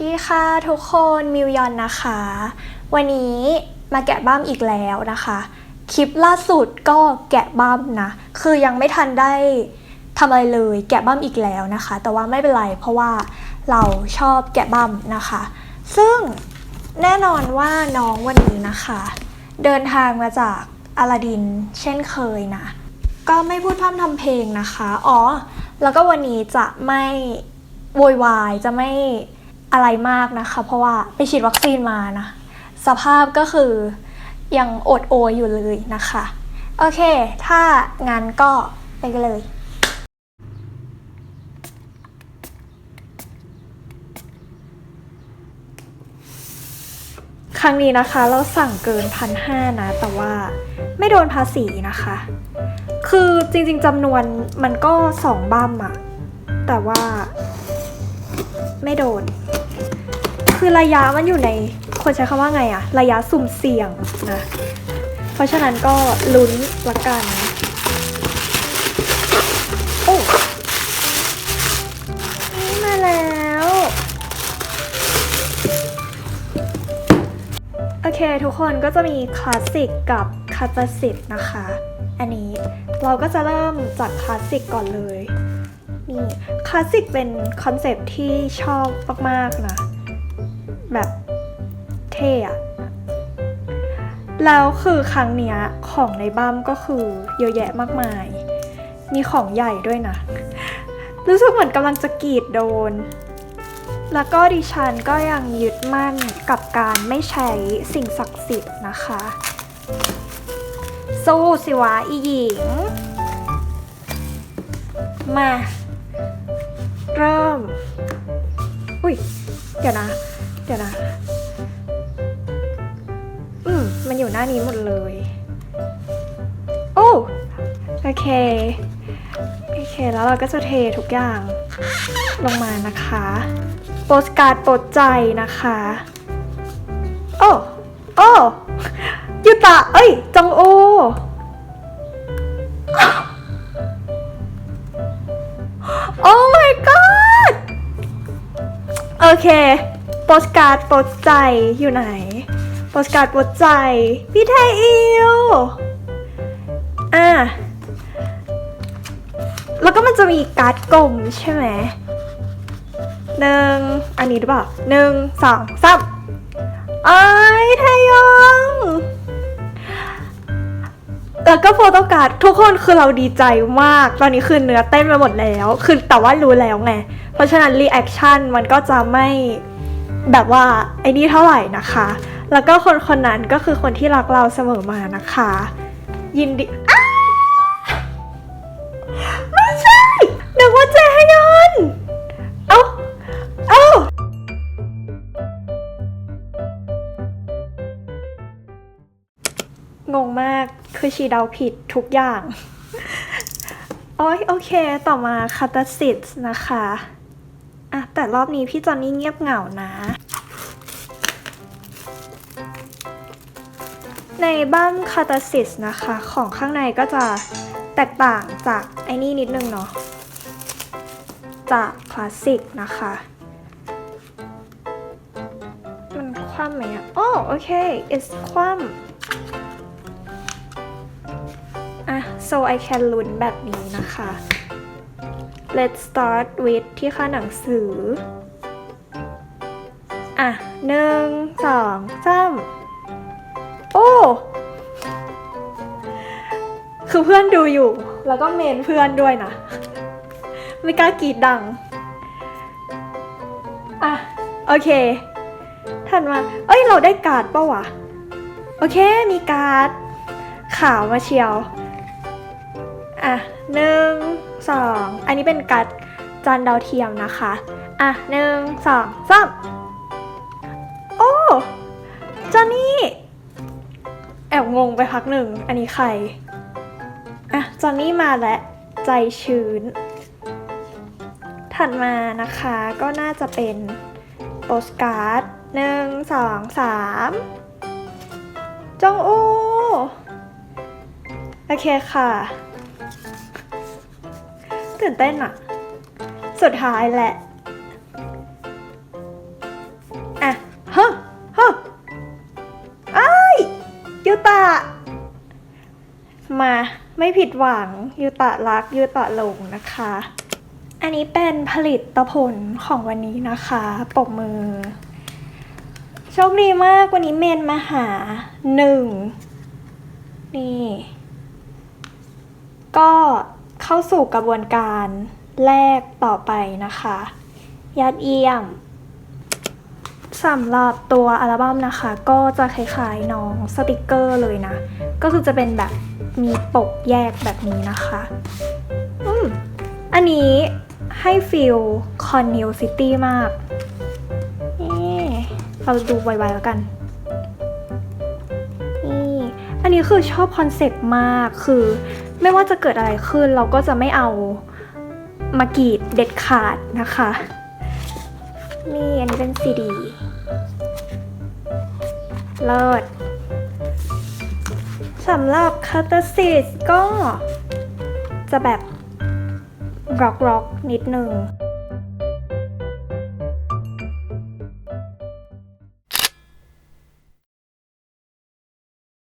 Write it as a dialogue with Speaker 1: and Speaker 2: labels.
Speaker 1: วัสดีค่ะทุกคนมิวยอนนะคะ วันนี้มาแกะบ้ามอีกแล้วนะคะ คลิปล่าสุดก็แกะบ้ามนะ คือยังไม่ทันได้ทำอะไรเลยแกะบ้ามอีกแล้วนะคะ แต่ว่าไม่เป็นไรเพราะว่าเราชอบแกะบ้ามนะคะ ซึ่งแน่นอนว่าน้องวันนี้นะคะ เดินทางมาจากอลาดินเช่นเคยนะ ก็ไม่พูดพร่ำทำเพลงนะคะ อ๋อ แล้วก็วันนี้จะไม่โวยวายจะไม่ อะไรมากนะคะ เพราะว่าไปฉีดวัคซีนมานะ สภาพก็คือยังอดโอยอยู่เลยนะคะ โอเค ถ้างั้นก็ไปกันเลยครั้งนี้นะคะเราสั่งเกินพันห้านะ แต่ว่าไม่โดนภาษีนะคะ คือจริงๆจำนวนมันก็สองบัมอะแต่ว่าไม่โดน คือระยะมันอยู่ในคนใช้คำว่าไงอะระยะสุ่มเสี่ยงนะเพราะฉะนั้นก็ลุ้นละกันโอ้นี่มาแล้ว โอเคทุกคนก็จะมีคลาสสิกกับคาตาสิตนะคะ อันนี้เราก็จะเริ่มจากคลาสสิกก่อนเลยนี่คลาสสิกเป็นคอนเซปที่ชอบมาก ๆ นะ แบบเท่อะแล้วคือครั้งเนี้ยของในบัมก็คือเยอะแยะมากมาย มีของใหญ่ด้วยนะ รู้สึกเหมือนกำลังจะกรีดโดน แล้วก็ดิฉันก็ยังยึดมั่นกับการไม่ใช้สิ่งศักดิ์สิทธิ์นะคะ สู้สิวะอีหญิง มา เริ่ม อุ้ย เดี๋ยวนะเดี๋ยวนะ นอยู่หน้านี้หมดเลย โอ้โอเค โอเค แล้วเราก็จะเททุกอย่างลงมานะคะ โปสการ์ดโปรดใจนะคะ โอ้โอ้ยูตะ เอ้ย จองโอโอ้ my god โอเค โปสการ์ดโปรดใจอยู่ไหน โปสการ์ดโปรดใจ พี่ไทยอิวอะแล้วก็มันจะมีการ์ดกลมใช่ไหมหนึ่งอันนี้หรือเปล่าหนึ่งสองสามไอ้ยไทยองแล้วก็โฟโต้การ์ดทุกคนคือเราดีใจมาก ตอนนี้คือเนื้อเต้นไปหมดแล้ว คือแต่ว่ารู้แล้วไง เพราะฉะนั้นรีแอคชั่นมันก็จะไม่แบบว่าไอ้นี่เท่าไหร่นะคะ แล้วก็คนคนนั้นก็คือคนที่รักเราเสมอมานะคะ ยินดีไม่ใช่นึกว่าเจฮยอนเอ้าเอ้างงมากคือชีเดาผิดทุกอย่างโอ้ยโอเค ต่อมาคาตาซิสนะคะอะแต่รอบนี้พี่จอนนี่เงียบเหงานะ ในบ้ามคาตาซิสนะคะ ของข้างในก็จะแตกต่างจากไอ้นี่นิดนึงเนาะจากคลาสสิกนะคะ มันคว่ำไหมอะโอ้โอเค it's คว่ำอะ so I can ลุ้นแบบนี้นะคะ let's start with ที่ค่าหนังสือ อะหนึ่งสองสาม คือเพื่อนดูอยู่ แล้วก็เมนเพื่อนด้วยนะ ไม่กล้ากรีดดัง อะ โอเคถัดมาเอ้ย เราได้การ์ดปะวะ โอเค มีการ์ดขาวมาเชียว อะหนึ่งสองอันนี้เป็นการ์ดจานดาวเทียมนะคะ อะหนึ่งสองสามโอ้จอนนี่ แอบงงไปพักหนึ่ง อันนี้ใคร จอนนี่มาและใจชื้น ถัดมานะคะก็น่าจะเป็นโปสการ์ดหนึ่งสองสามจงอูโอเคค่ะ ตื่นเต้นอะสุดท้ายแหละอะเฮ้เฮ้ไอ้ยูตา มา ไม่ผิดหวังยูตะรักยูตะหลงนะคะ อันนี้เป็นผลิตผลของวันนี้นะคะปกมือ โชคดีมากวันนี้เมนมาหาหนึ่งนี่ ก็เข้าสู่กระบวนการแรกต่อไปนะคะยอดเยี่ยมสำหรับตัวอัลบั้มนะคะ ก็จะคล้ายๆน้องสติกเกอร์เลยนะ ก็คือจะเป็นแบบ มีปกแยกแบบนี้นะคะ อืมอันนี้ให้ฟิลคอนนิวซิตี้มาก นี่เราดูไวๆแล้วกัน นี่ อันนี้คือชอบคอนเซ็ปต์มาก คือไม่ว่าจะเกิดอะไรขึ้น เราก็จะไม่เอามากรีดเด็ดขาดนะคะ นี่อันนี้เป็นซีดี เลิศ สำหรับคาตาซิสก็จะแบบร็อกร็อกๆนิดนึง